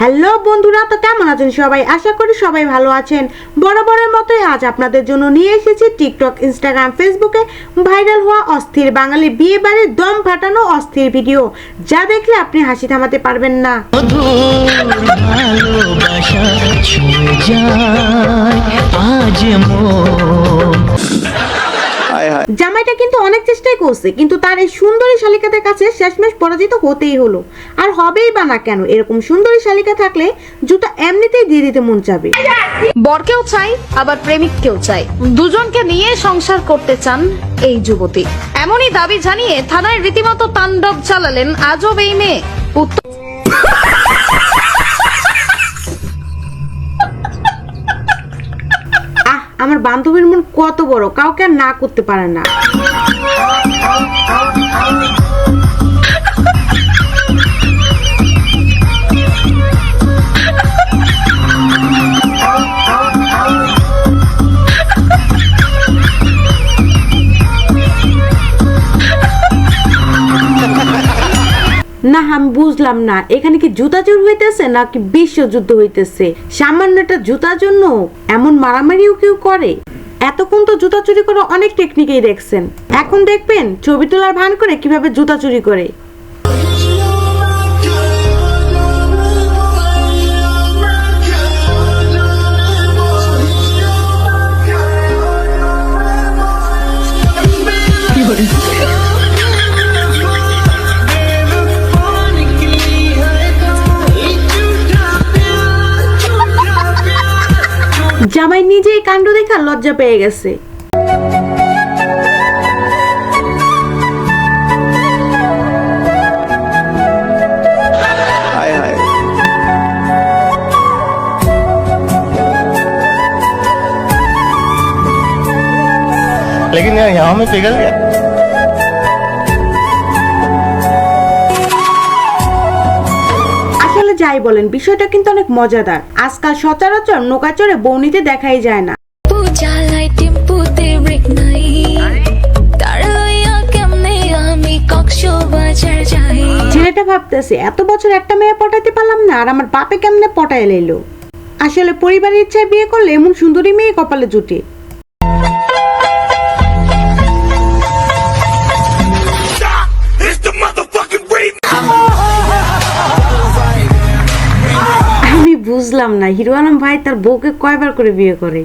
Hello বন্ধুরা তো কেমন আছেন সবাই? আশা করি সবাই ভালো আছেন। বরাবরের মতোই আজ আপনাদের জন্য নিয়ে এসেছি টিকটক ইনস্টাগ্রাম ফেসবুকে ভাইরাল হওয়া অস্থির বাঙালি বিয়ে বাড়ির দম ফাটানো অস্থির ভিডিও। যা দেখলে আপনি হাসি থামাতে পারবেন না। আজ জামাইটা কিন্তু অনেক চেষ্টাই করছে কিন্তু তার এই সুন্দরী শালিকাদের কাছে শেষমেশ পরাজিত হতেই হলো। আর হবেই বা না কেন এরকম সুন্দরী শালিকা থাকলে জুতা এমনিতেই দিয়ে দিতে মন চাবে। বরকেও চাই আবার প্রেমিককেও চাই। দুজনকে নিয়ে সংসার করতে চান এই যুবতী। এমনই দাবি জানিয়ে থানায় রীতিমতো তাণ্ডব চালালেন আজব এই মেয়ে। আমার বান্ধবীর মন কত বড় কাউকে আর না করতে পারে না। না, আমি বুঝলাম না। এখানে কি জুতা চুর হইতেছে নাকি বিশ্ব যুদ্ধ হইতেছে? সামান্য একটা জুতার জন্য এমন মারামারিও কেউ করে? এতক্ষণ তো জুতা চুরি করে অনেক টেকনিকেই দেখছেন। এখন দেখবেন ছবি তোলার ভান করে কীভাবে জুতা চুরি করে। জামাই নিজেই কাণ্ড দেখা লজ্জা পেয়ে গেছে হায় হায় लेकिन यार यहाँ में पिघल गया যাই বলেন বিষয়টা কিন্তু অনেক মজাদার। আজকাল সচরাচর নৌকা চড়ে বৌনিতে দেখাই যায় না। ছেলেটা ভাবতেছে এত বছর একটা মেয়ে পটাইতে পারলাম না আর আমার বাপে কেমনে পটায় লাইলো? আসলে পরিবারের ইচ্ছায় বিয়ে করলে এমন সুন্দরী মেয়ে কপালে জুটে। বুঝলাম না। হিরো আলম ভাই তার বউকে কয়বার করে বিয়ে করে?